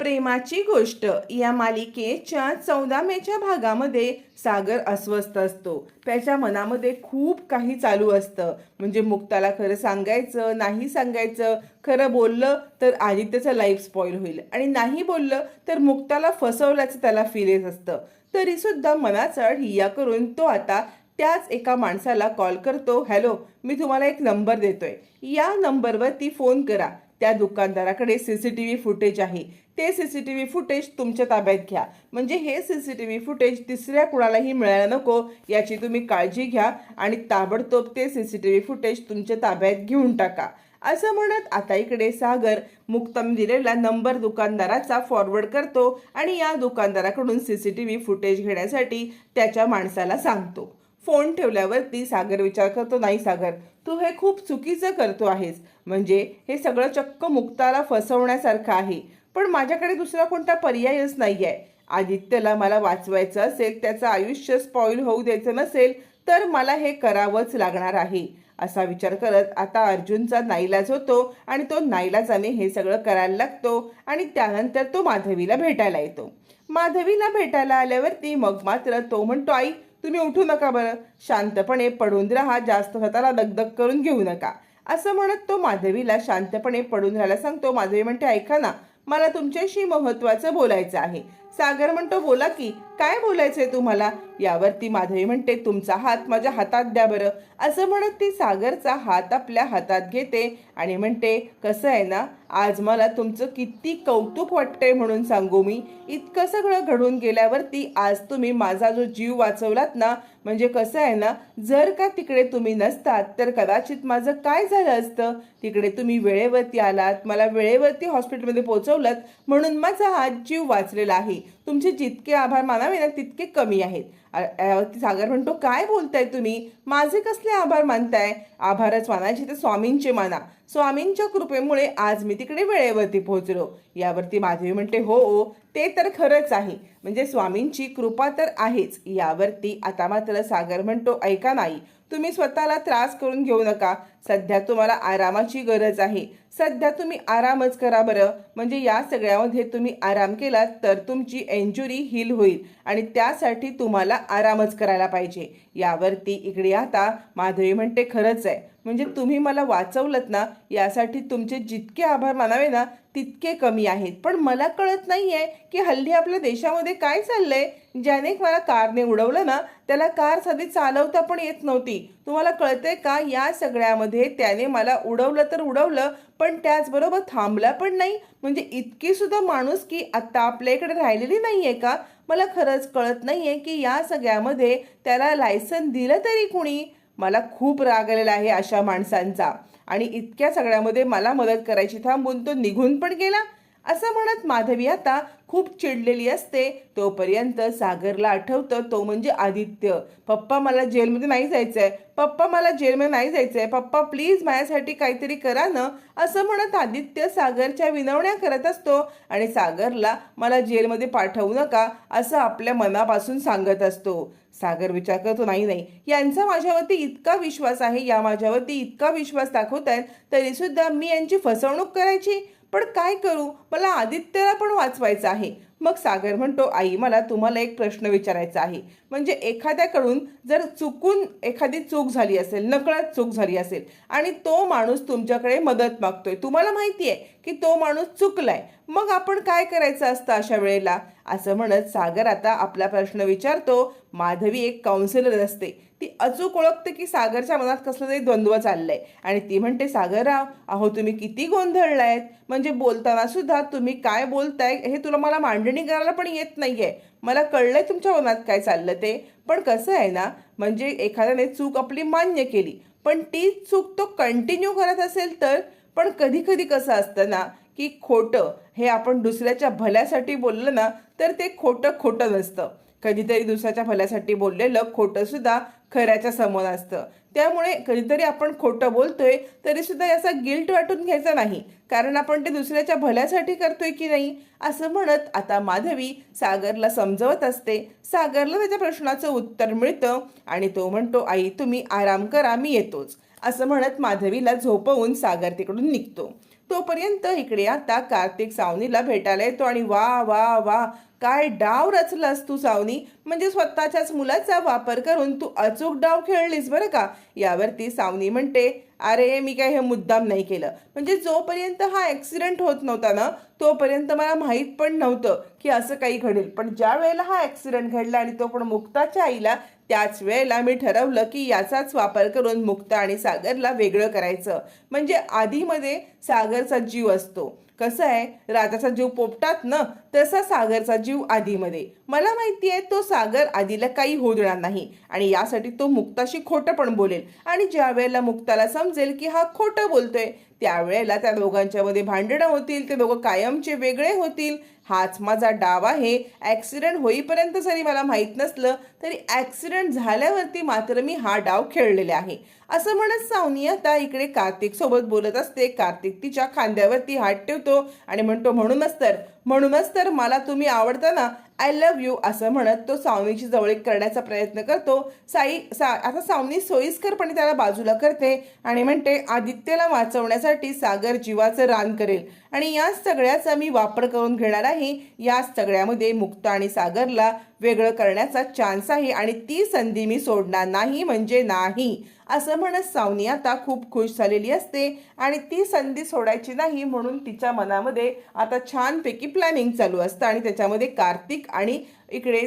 प्रेमाची गोष्ट. या मालिकेच्या चौदाव्याच्या भागामध्ये सागर अस्वस्थ असतो. त्याच्या मनामध्ये खूप काही चालू असतं. म्हणजे मुक्ताला खरं सांगायचं नाही सांगायचं खरं बोललं तर आदित्यचं लाईफ स्पॉईल होईल. आणि नाही बोललं तर मुक्ताला फसवल्याचं त्याला फील येत असतं. तरीसुद्धा मनाचा हिया करून तो आता त्याच एका माणसाला कॉल करतो हॅलो मी तुम्हाला एक नंबर देतोय. या नंबरवरती फोन करा. त्या दुकानदाराकडे C C T V footage आहे. ते C C T V footage तुमच्या ताब्यात घ्या. म्हणजे हे C C T V footage तिसऱ्या कुणालाही मिळायला नको याची तुम्ही काळजी घ्या आणि ताबडतोब ते C C T V footage तुमच्या ताब्यात घेऊन टाका. असं म्हणत आता इकडे सागर मुक्तम दिलेला नंबर दुकानदाराचा फॉरवर्ड करतो आणि या दुकानदाराकडून C C T V footage घेण्यासाठी त्याच्या माणसाला सांगतो. फोन ठेवल्यावरती सागर विचार करतो नाही सागर तू हे खूप चुकीचं करतो आहेस. म्हणजे हे सगळं चक्क मुक्ताला फसवण्यासारखं आहे. पण माझ्याकडे दुसरा कोणता पर्यायच नाही आहे आदित्यला मला वाचवायचं असेल त्याचं आयुष्य स्पॉईल होऊ द्यायचं नसेल तर मला हे करावंच लागणार आहे. असा विचार करत आता अर्जुनचा नाईलाज होतो आणि तो नाईलाजाने हे सगळं करायला लागतो आणि त्यानंतर तो माधवीला भेटायला येतो. माधवीला भेटायला आल्यावरती मग मात्र तो म्हणतो आई तुम्ही उठू नका बरं. शांतपणे पडून राहा जास्त स्वतःला दगदग करून घेऊ नका. असं म्हणत तो माधवीला शांतपणे पडून राहायला सांगतो. माधवी म्हणते ऐका ना मला तुमच्याशी महत्वाचं बोलायचं आहे. सागर म्हणतो बोला की काय बोलायचंय तुम्हाला? यावरती माधवी म्हणते तुमचा हात माझ्या हातात द्या बरं. असं म्हणत ती सागरचा हात आपल्या हातात घेते आणि म्हणते कसं आहे ना आज मला तुमचं किती कौतुक वाटतंय म्हणून सांगू मी. इतकं सगळं घडून गेल्यावरती आज तुम्ही माझा जो जीव वाचवलात ना म्हणजे कसं आहे ना जर का तिकडे तुम्ही नसतात तर कदाचित माझं काय झालं असतं? तिकडे तुम्ही वेळेवरती आलात मला वेळेवरती हॉस्पिटलमध्ये पोहोचवलं म्हणून माझा हा जीव वाचलेला आहे. तुमचे जितके आभार मानावे ना तितके कमी आहेत. यावरती सागर म्हणतो काय बोलताय तुम्ही? माझे कसले आभार मानताय? आभारच मानायचे ते स्वामींचे माना. स्वामींच्या कृपेमुळे आज मी तिकडे वेळेवरती पोहोचलो. यावरती माधवी म्हणते हो हो ते तर खरंच आहे. म्हणजे स्वामींची कृपा तर आहेच. यावरती आता मात्र सागर म्हणतो ऐका नाही तुम्ही स्वतःला त्रास करून घेऊ नका. सध्या तुम्हाला आरामाची गरज आहे. सध्या तुम्ही आरामच करा बरं. म्हणजे या सगळ्यामध्ये तुम्ही आराम केलात तर तुमची एन्जुरी हील होईल आणि त्यासाठी तुम्हाला आरामच करायला पाहिजे. यावरती इकडे आता माधवी म्हणते खरंच आहे. म्हणजे तुम्ही मला वाचवलत ना यासाठी तुमचे जितके आभार मानावे ना तितके कमी आहेत. पण मला कळत नाही आहे की हल्ली आपल्या देशामध्ये काय चाललंय? ज्याने मला कारने उडवलं ना त्याला कार साधी चालवता पण येत नव्हती. तुम्हाला कळतंय का? या सगळ्यामध्ये त्याने मला उडवलं तर उडवलं पण त्याचबरोबर थांबला पण नाही. म्हणजे इतकी सुद्धा माणूस की आत्ता आपल्या इकडे राहिलेली नाही आहे का? मला खरंच कळत नाही आहे की या सगळ्यामध्ये त्याला लायसन दिलं तरी कुणी? मला खूप राग आलेला आहे अशा माणसांचा. आणि इतक्या सगळ्यामध्ये मला मदत करायची थांबून तो निघून पण गेला. असं म्हणत माधवी आता खूप चिडलेली असते. तोपर्यंत सागरला आठवतं तो म्हणजे आदित्य. पप्पा मला जेलमध्ये नाही जायचंय. पप्पा मला जेलमध्ये नाही जायचंय. पप्पा प्लीज माझ्यासाठी काहीतरी करा ना. असं म्हणत आदित्य सागरच्या विनवण्या करत असतो आणि सागरला मला जेलमध्ये पाठवू नका असं आपल्या मनापासून सांगत असतो. सागर विचार करतो नाही नाही. यांचा माझ्यावरती इतका विश्वास आहे या माझ्यावरती इतका विश्वास दाखवत आहेत तरीसुद्धा मी यांची फसवणूक करायची? पण काय करू? मला आदित्यला पण वाचवायचं आहे. मग सागर म्हणतो आई मला तुम्हाला एक प्रश्न विचारायचा आहे. म्हणजे एखाद्याकडून जर चुकून एखादी चूक झाली असेल नकळत चूक झाली असेल आणि तो माणूस तुमच्याकडे मदत मागतोय. तुम्हाला माहिती आहे की तो माणूस चुकलाय. मग आपण काय करायचं असतं अशा वेळेला? असं म्हणत सागर आता आपला प्रश्न विचारतो. माधवी एक काउन्सिलर असते. ती अचूक ओळखते की सागरच्या मनात कसलं तरी द्वंद्व चाललंय. आणि ती म्हणते सागरराव अहो तुम्ही किती गोंधळलायत. म्हणजे बोलताना सुद्धा तुम्ही काय बोलताय हे तुला मला मांडणी करायला पण येत नाहीये. मला कळलंय तुमच्या मनात काय चाललं ते. पण कसं आहे ना म्हणजे एखाद्याने चूक आपली मान्य केली. पण ती चूक तो कंटिन्यू करत असेल तर पण कधी कधी कसं असतं ना की खोटं हे आपण दुसऱ्याच्या भल्यासाठी बोललं ना तर ते खोटं खोटं नसतं. कधीतरी दुसऱ्याच्या भल्यासाठी बोललेलं खोटं सुद्धा खऱ्याच्या समोर असतं. त्यामुळे कधीतरी आपण खोटं बोलतोय तरी सुद्धा याचा गिल्ट वाटून घ्यायचा नाही. कारण आपण ते दुसऱ्याच्या भल्यासाठी करतोय की नाही असं म्हणत आता माधवी सागरला समजवत असते. सागरला त्याच्या प्रश्नाचं उत्तर मिळतं आणि तो म्हणतो आई तुम्ही आराम करा मी येतोच. असं म्हणत माधवीला झोपवून सागर तिकडून निघतो. तोपर्यंत इकडे आता कार्तिक सावनीला भेटायला येतो आणि वा वा वा काय डाव रचलास तू सावनी? म्हणजे स्वतःच्याच मुलाचा वापर करून तू अचूक डाव खेळलीस बरं का? यावरती सावनी म्हणते अरे मी काय हे मुद्दाम नाही केलं. म्हणजे जोपर्यंत हा ॲक्सिडेंट होत नव्हता ना तोपर्यंत मला माहीत पण नव्हतं की असं काही घडेल. पण ज्या वेळेला हा ॲक्सिडेंट घडला आणि तो पण मुक्ताच्या आईला त्याच वेळेला मी ठरवलं की याचाच वापर करून मुक्ता आणि सागरला वेगळं करायचं. म्हणजे आधीमध्ये सागरचा जीव असतो. कसं आहे? राजाचा जीव पोपटात ना? तसा सागरचा जीव आधीमध्ये. मला माहिती आहे तो सागर आधीला काही होऊ देणार नाही. आणि यासाठी तो मुक्ताशी खोटं पण बोलेल. आणि ज्या वेळेला मुक्ताला समजेल की हा खोटं बोलतोय त्यावेळेला त्या दोघांच्यामध्ये भांडणं होतील ते दोघं कायमचे वेगळे होतील. हाच माझा डाव आहे. ॲक्सिडेंट होईपर्यंत जरी मला माहीत नसलं तरी ॲक्सिडेंट झाल्यावरती मात्र मी हा डाव खेळलेला आहे. असं म्हणत सावनी आता इकडे कार्तिकसोबत बोलत असते. कार्तिक तिच्या खांद्यावरती हात ठेवतो आणि म्हणतो म्हणूनच तर म्हणूनच तर मला तुम्ही आवडता ना आय लव्ह यू असं म्हणत तो सावनीची जवळीक करण्याचा प्रयत्न करतो. साई सा आता सावनी सोयीस्करपणे त्याला बाजूला करते आणि म्हणते आदित्यला वाचवण्यासाठी सागर जीवाचं रान करेल. आणि या सगळ्याचा मी वापर करून घेणार आहे. या सगळ्यामध्ये मुक्त आणि सागरला वेगळं करण्याचा चान्स आहे आणि ती संधी मी सोडणार नाही म्हणजे नाही. असं म्हणत सावनी आता खूप खुश झालेली असते आणि ती संधी सोडायची नाही म्हणून तिच्या मनामध्ये आता छानपैकी प्लॅनिंग चालू असतं आणि त्याच्यामध्ये कार्तिक आणि इकडे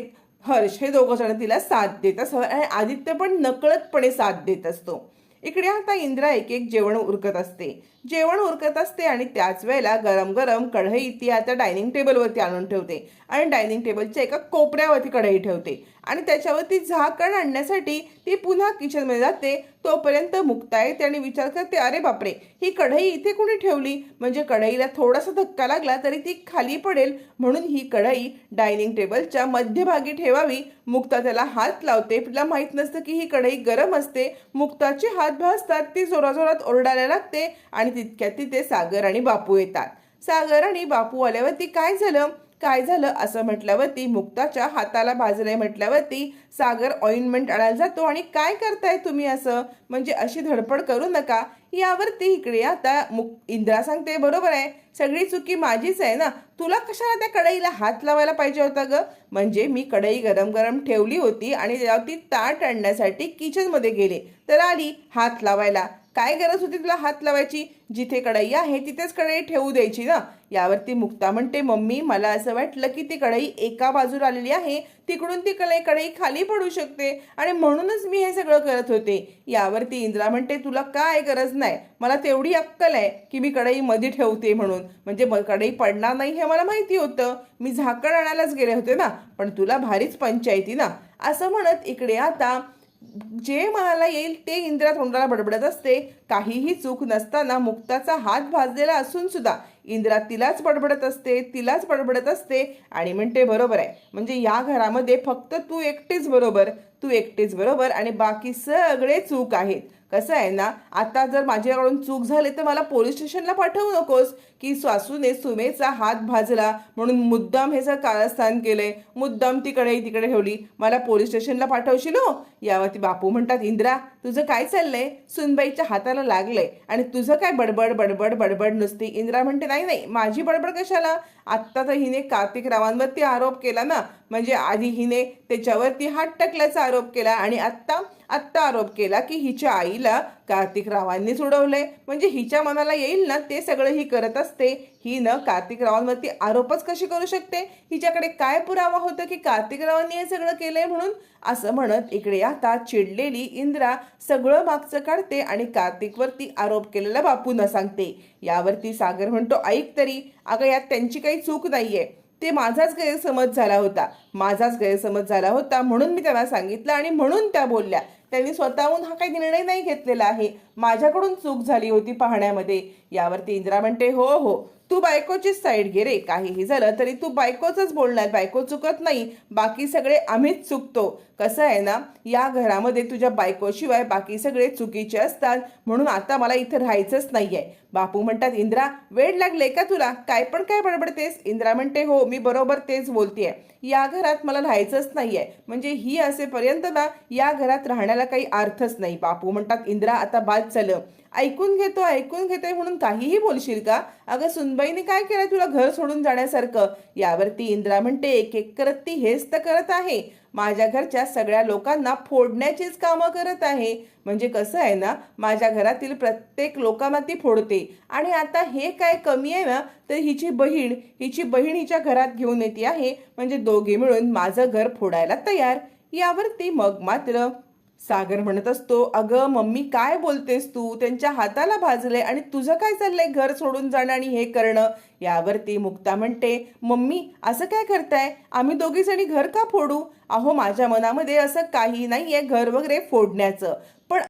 हर्ष हे दोघं जण तिला साथ देत असतात आणि आदित्य पण नकळतपणे साथ देत असतो. इकडे आता इंद्रा एक एक जेवण उरकत असते. जेवण उरकत असते आणि त्याच वेळेला गरम गरम कढई ती आता डायनिंग टेबलवरती आणून ठेवते आणि डायनिंग टेबलच्या एका कोपऱ्यावरती कढई ठेवते. आणि त्याच्यावरती झाकण आणण्यासाठी ती पुन्हा किचनमध्ये जाते. तोपर्यंत मुक्ता येते आणि विचार करते अरे बापरे ही कढई इथे कुणी ठेवली? म्हणजे कढईला थोडासा धक्का लागला तरी ती खाली पडेल. म्हणून ही कढई डायनिंग टेबलच्या मध्यभागी ठेवावी. मुक्ता त्याला हात लावते. तिला माहीत नसतं की ही कढई गरम असते. मुक्ताचे हात भासतात ती जोराजोरात ओरडायला लागते आणि तितक्या तिथे सागर आणि बापू येतात. सागर आणि बापू आल्यावरती काय झालं? काय झालं? असं म्हटल्यावरती मुक्ताच्या हाताला भाजलंय म्हटल्यावरती सागर ऑइंटमेंट आणायला जातो. आणि काय करताय तुम्ही असं? म्हणजे अशी धडपड करू नका. यावरती इकडे आता मुक इंद्रा सांगते बरोबर आहे. सगळी चुकी माझीच आहे ना? तुला कशाला त्या कढईला हात लावायला पाहिजे होता ग? म्हणजे मी कढई गरम गरम ठेवली होती आणि ती ताट आणण्यासाठी किचनमध्ये गेले. तर आली हात लावायला. काय गरज होती तुला हात लावायची? जिथे कढई आहे तिथेच कढई ठेवू द्यायची ना? यावरती मुक्ता म्हणते मम्मी मला असं वाटलं की ती कढई एका बाजूला आलेली आहे तिकडून ती कढई कढई खाली पडू शकते आणि म्हणूनच मी हे सगळं करत होते. यावरती इंद्रा म्हणते तुला काय गरज नाही मला तेवढी अक्कल आहे की मी कढई मध्ये ठेवते म्हणून. म्हणजे कढई पडणार नाही हे मला माहिती होतं. मी झाकण आणायलाच गेले होते ना पण तुला भारीच पंचायती ना. असं म्हणत इकडे आता जे मनाला येईल ते इंद्रा तोंडाला बडबडत असते. काहीही चूक नसताना मुक्ताचा हात भाजलेला असून सुद्धा इंद्रा तिलाच बडबडत असते तिलाच बडबडत असते आणि म्हणते बरोबर आहे. म्हणजे या घरामध्ये फक्त तू एकटीच बरोबर तू एकटीच बरोबर आणि बाकी सगळे चूक आहेत. कसं आहे ना आता जर माझ्याकडून चूक झाली तर मला पोलीस स्टेशनला पाठवू नकोस. की सासूने सुमेचा हात भाजला म्हणून मुद्दाम हे जर कारस्थान केलंय मुद्दाम तिकडे तिकडे ठेवली. मला पोलीस स्टेशनला पाठवशील हो? यावरती बापू म्हणतात इंद्रा तुझं काय चाललंय? सुनबाईच्या हाताला लागलंय. आणि तुझं काय बडबड बडबड बडबड नुसती? इंद्रा म्हणते नाही नाही माझी बडबड कशाला? आत्ता तर हिने कार्तिक रावांवरती आरोप केला ना. म्हणजे आधी हिने त्याच्यावरती हात टाकल्याचा आरोप केला आणि आत्ता आत्ता आरोप केला की हिच्या आईला कार्तिक रावांनीच उडवलंय म्हणजे हिच्या मनाला येईल ना ते सगळं ही करत असते. ही न कार्तिक रावांवरती आरोपच कशी करू शकते? हिच्याकडे काय पुरावा होतं की कार्तिक रावांनी हे सगळं केलंय म्हणून? असं म्हणत इकडे आता चिडलेली इंद्रा सगळं मागचं काढते आणि कार्तिकवरती आरोप केलेला बापूंना सांगते. यावरती सागर म्हणतो ऐक तरी अगं यात त्यांची काही चूक नाहीये. ते माझाच गैरसमज झाला होता. माझाच गैरसमज झाला होता म्हणून मी त्यांना सांगितलं आणि म्हणून त्या बोलल्या. त्यांनी स्वतःहून हा काही निर्णय नाही घेतलेला आहे. माझ्याकडून चूक झाली होती पाहण्यामध्ये. यावरती इंदिरा म्हणते हो हो. तू बायकोचीच साईड घे रे. काहीही झालं तरी तू बायकोचंच बोलणार बायको चुकत नाही. बाकी सगळे आम्हीच चुकतो. कसं आहे ना या घरामध्ये तुझ्या बायकोशिवाय बाकी सगळे चुकीचे असतात. म्हणून आता मला इथं राहायचंच नाही आहे बापू म्हणतात इंद्रा वेळ लागले का तुला? काय पण काय बडबडतेस? इंद्रा म्हणते हो मी बरोबर तेच बोलतेय. या घरात मला राहायचंच नाही आहे म्हणजे ही असेपर्यंत ना या घरात राहण्याला काही अर्थच नाही. बापू म्हणतात इंद्रा आता बाद झालं ऐकून घेतो ऐकून घेतोय म्हणून काहीही बोलशील का? अगं सुनबाईने काय केलं तुला घर सोडून जाण्यासारखं? यावरती इंद्रा म्हणते एक एक करत ती हेच तर करत आहे. माझ्या घरच्या सगळ्या लोकांना फोडण्याचीच कामं करत आहे. म्हणजे कसं आहे ना माझ्या घरातील प्रत्येक लोकांना ती फोडते. आणि आता हे काय कमी आहे ना तर हिची बहीण हिची बहीण हिच्या घरात घेऊन येते आहे. म्हणजे दोघे मिळून माझं घर फोडायला तयार. यावरती मग मात्र सागर म्हणत असतो अगं मम्मी काय बोलतेस तू? त्यांच्या हाताला भाजले आणि तुझं काय चाललंय घर सोडून जाणं आणि हे करणं? यावरती मुक्ता म्हणते मम्मी असं काय करताय? आम्ही दोघी जणी घर का फोडू? अहो माझ्या मनामध्ये असं काही नाहीये घर वगैरे फोडण्याचं. पण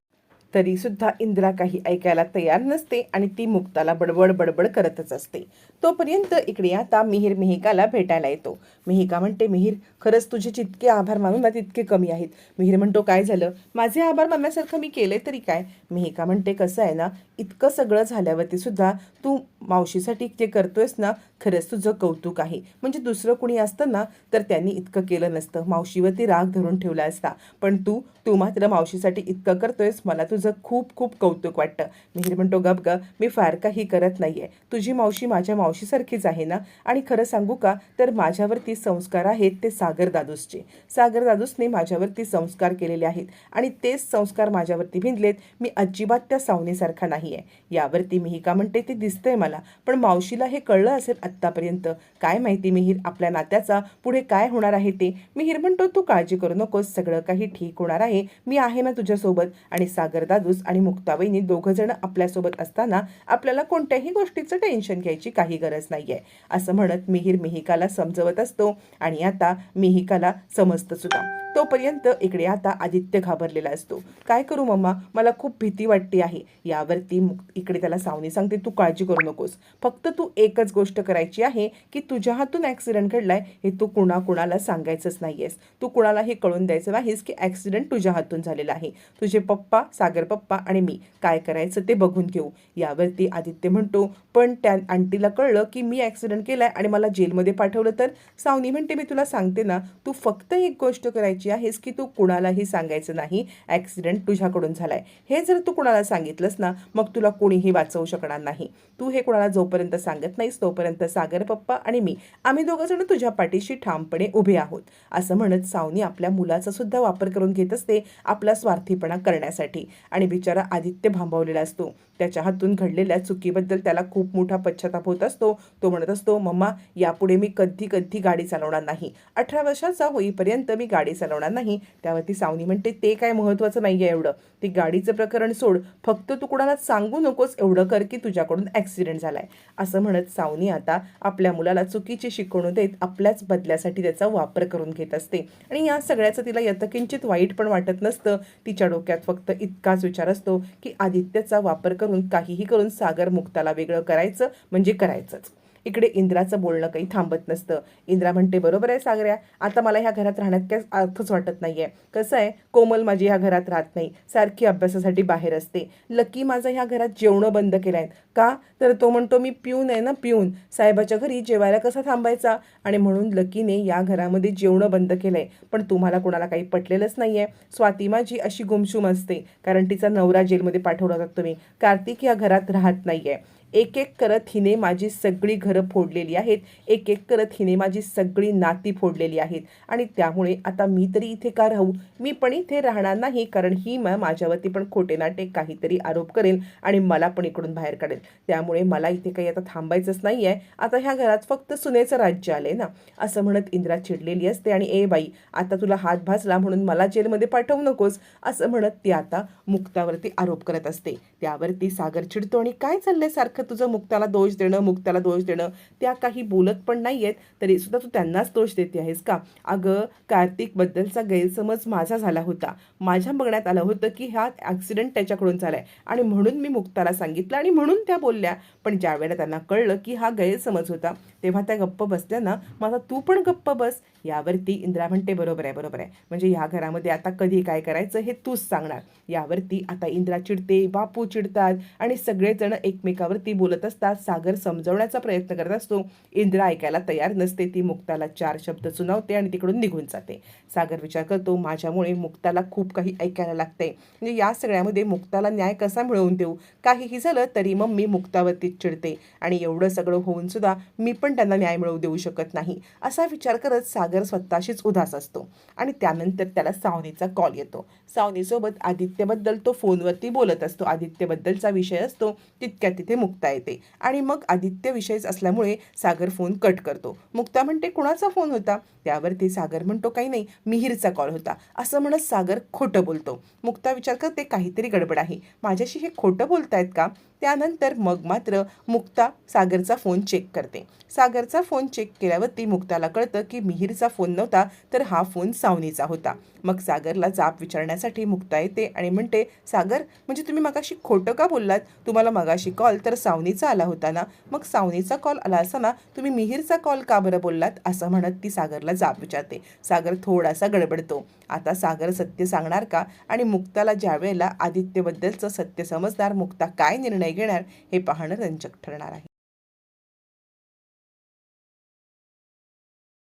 तरीसुद्धा इंदिरा काही ऐकायला तयार नसते आणि ती मुक्ताला बडबड बडबड करतच असते. तोपर्यंत इकडे आता मिहीर मिहिकाला भेटायला येतो. मिहिका म्हणते मिहीर खरंच तुझे जितके आभार मानून ना तितके कमी आहेत. मिहीर म्हणतो काय झालं? माझे आभार मानण्यासारखं मी केले तरी काय? मिहिका म्हणते कसं आहे ना इतकं सगळं झाल्यावरती सुद्धा तू मावशीसाठी जे करतोयस ना खरंच तुझं कौतुक आहे. म्हणजे दुसरं कुणी असतं ना तर त्यांनी इतकं केलं नसतं. मावशीवरती राग धरून ठेवला असता. पण तू तू मात्र मावशीसाठी इतकं करतोयस मला तू तुझं खूप खूप कौतुक वाटतं. मिहीर म्हणतो गप ग मी फार काही करत नाही आहे तुझी मावशी माझ्या मावशीसारखीच आहे ना? आणि खरं सांगू का? तर माझ्यावरती संस्कार आहेत ते सागर दादूसचे. सागर दादूसने माझ्यावरती संस्कार केलेले आहेत. आणि तेच संस्कार माझ्यावरती भिंदलेत मी अजिबात त्या सावनीसारखा नाही आहे यावरती मिहिका म्हणते ते दिसतंय मला. पण मावशीला हे कळलं असेल आत्तापर्यंत. काय माहिती मिहीर आपल्या नात्याचा पुढे काय होणार आहे ते? मिहीर म्हणतो तू काळजी करू नकोस. सगळं काही ठीक होणार आहे. मी आहे ना तुझ्यासोबत. आणि सागर दादूस आणि मुक्ताबाईंनी दोघं जण आपल्यासोबत असताना आपल्याला कोणत्याही गोष्टीचं टेन्शन घ्यायची काही गरज नाहीये. असं म्हणत मिहीर मिहिकाला समजवत असतो आणि आता मिहिकाला समजतं सुद्धा. तोपर्यंत इकडे आता आदित्य घाबरलेला असतो. काय करू मम्मा? मला खूप भीती वाटते आहे. यावरती इकडे त्याला सावनी सांगते तू काळजी करू नकोस. फक्त तू एकच गोष्ट करायची आहे की तुझ्या हातून ॲक्सिडेंट घडलाय हे तू कुणाकुणाला सांगायचंच नाही आहेस तू कुणाला हे कळून द्यायचं नाहीस की ॲक्सिडेंट तुझ्या हातून झालेला आहे. तुझे पप्पा सागर पप्पा आणि मी काय करायचं ते बघून घेऊ. यावरती आदित्य म्हणतो पण त्या आंटीला कळलं की मी ॲक्सिडेंट केलाय आणि मला जेलमध्ये पाठवलं तर? सावनी म्हणते मी तुला सांगते ना तू फक्त एक गोष्ट करायची आहेस की तू कुणालाही सांगायचं नाही. ॲक्सिडेंट तुझ्याकडून झालाय. हे जर तू कुणाला सांगितलंस ना मग तुला कोणीही वाचवू शकणार नाही. तू हे कुणाला जोपर्यंत सांगत नाहीस तोपर्यंत सागर पप्पा आणि मी आम्ही दोघं जण तुझ्या पाठीशी ठामपणे उभे आहोत. असं म्हणत सावनी आपल्या मुलाचा सुद्धा वापर करून घेत असते आपला स्वार्थीपणा करण्यासाठी. आणि बिचारा आदित्य भांबवलेला असतो. त्याच्या हातून घडलेल्या चुकीबद्दल त्याला खूप मोठा पश्चाताप होत असतो. तो म्हणत असतो मम्मा यापुढे मी कधी कधी गाडी चालवणार नाही. अठरा वर्षाचा होईपर्यंत मी गाडी चालवणार नाही. त्यावरती सावनी म्हणते ते काय महत्त्वाचं नाही आहे एवढं. ते गाडीचं प्रकरण सोड. फक्त तू कुणाला सांगू नकोस एवढं कर की तुझ्याकडून ॲक्सिडेंट झाला आहे असं म्हणत सावनी आता आपल्या मुलाला चुकीची शिकवणूक देत आपल्याच बदल्यासाठी त्याचा वापर करून घेत असते. आणि या सगळ्याचं तिला यथकिंचित वाईट पण वाटत नसतं. तिच्या डोक्यात फक्त इतकाच विचार असतो की आदित्यचा वापर करून काहीही करून सागर मुक्ताला वेगळं करायचं म्हणजे करायचंच. इकडे इंद्राचं बोलणं काही थांबत नसतं. इंद्रा म्हणते बरोबर आहे सागऱ्या आता मला ह्या घरात राहण्यात काही अर्थच वाटत नाही आहे कसं आहे कोमल माझी ह्या घरात राहत नाही. सारखी अभ्यासासाठी बाहेर असते. लकी माझं ह्या घरात जेवणं बंद केलं आहे का? तर तो म्हणतो मी पिऊन आहे ना पिऊन. साहेबाच्या घरी जेवायला कसा थांबायचा? आणि म्हणून लकीने या घरामध्ये जेवणं बंद केलं आहे पण तुम्हाला कोणाला काही पटलेलंच नाही आहे स्वाती माझी अशी गुमशुम असते. कारण तिचा नवरा जेलमध्ये पाठवला जातो तुम्ही. कार्तिक या घरात राहत नाही आहे एक एक करत हिने माझी सगळी घरं फोडलेली आहेत. एक एक करत हिने माझी सगळी नाती फोडलेली आहेत. आणि त्यामुळे आता मी तरी इथे का राहू? मी पण इथे राहणार नाही कारण ही मग माझ्यावरती पण खोटे नाटे काहीतरी आरोप करेल आणि मला पण इकडून बाहेर काढेल. त्यामुळे मला इथे काही आता थांबायचंच नाही आहे आता ह्या घरात फक्त सुनेचं राज्य आलंय ना. असं म्हणत इंद्रा चिडलेली असते आणि ए बाई आता तुला हात भाजला म्हणून मला जेलमध्ये पाठवू नकोस. असं म्हणत ती आता मुक्तावरती आरोप करत असते. त्यावरती सागर चिडतो आणि काय चाललंय सारखं? तुझं मुक्ताला दोष देणं मुक्ताला दोष देणं त्या काही बोलत पण नाही आहेत तरी सुद्धा तू त्यांनाच दोष देते आहेस का? अगं कार्तिकबद्दलचा गैरसमज माझा झाला होता. माझ्या बघण्यात आलं होतं की हा ॲक्सिडेंट त्याच्याकडून झाला आहे आणि म्हणून मी मुक्ताला सांगितलं आणि म्हणून त्या बोलल्या. पण ज्या वेळेला त्यांना कळलं की हा गैरसमज होता तेव्हा त्या गप्प बसल्या ना माझा तू पण गप्प बस. यावरती इंद्रा म्हणते बरोबर आहे बरोबर आहे. म्हणजे ह्या घरामध्ये आता कधी काय करायचं हे तूच सांगणार. यावरती आता इंद्रा चिडते बापू चिडतात आणि सगळेजण एकमेकावरती ती बोलत असतात सागर समजवण्याचा प्रयत्न करत असतो. इंद्रा ऐकायला तयार नसते ती मुक्ताला चार शब्द सुनावते आणि तिकडून निघून जाते. सागर विचार करतो माझ्यामुळे मुक्ताला खूप काही ऐकायला लागते. म्हणजे या सगळ्यामध्ये मुक्ताला न्याय कसा मिळवून देऊ? काहीही झालं तरी मग मी मुक्तावरतीच चिडते आणि एवढं सगळं होऊन सुद्धा मी पण त्यांना न्याय मिळवू देऊ शकत नाही असा विचार करत सागर स्वतःशीच उदास असतो. आणि त्यानंतर त्याला सावनीचा कॉल येतो. सावनीसोबत आदित्यबद्दल तो फोनवरती बोलत असतो. आदित्यबद्दलचा विषय असतो तितक्या तिथे मुक्ता येते. आणि मग आदित्य विषयच असल्यामुळे सागर फोन कट करतो. मुक्ता म्हणते कुणाचा फोन होता? त्यावरती सागर म्हणतो काही नाही मिहीरचा कॉल होता. असं म्हणत सागर खोटं बोलतो. मुक्ता विचार करते काहीतरी गडबड आहे. माझ्याशी हे खोटं बोलतायत का? त्यानंतर मग मात्र मुक्ता सागरचा फोन चेक करते. सागरचा फोन चेक केल्यावरती मुक्ताला कळतं की मिहीरचा फोन नव्हता तर हा फोन सावनीचा होता. मग सागरला जाप विचारण्यासाठी मुक्ता येते आणि म्हणते सागर म्हणजे तुम्ही मगाशी खोटं का बोललात? तुम्हाला मगाशी कॉल तर सावनीचा आला होता ना? मग सावनीचा कॉल आला असताना तुम्ही मिहीरचा कॉल का बरं बोललात? असं म्हणत ती सागरला जाप विचारते. सागर थोडासा गडबडतो. आता सागर सत्य सांगणार का? आणि मुक्ताला ज्या वेळेला आदित्यबद्दलचं सत्य समजणार मुक्ता काय निर्णय निर्णय घेणार हे पाहणं रंजक ठरणार आहे.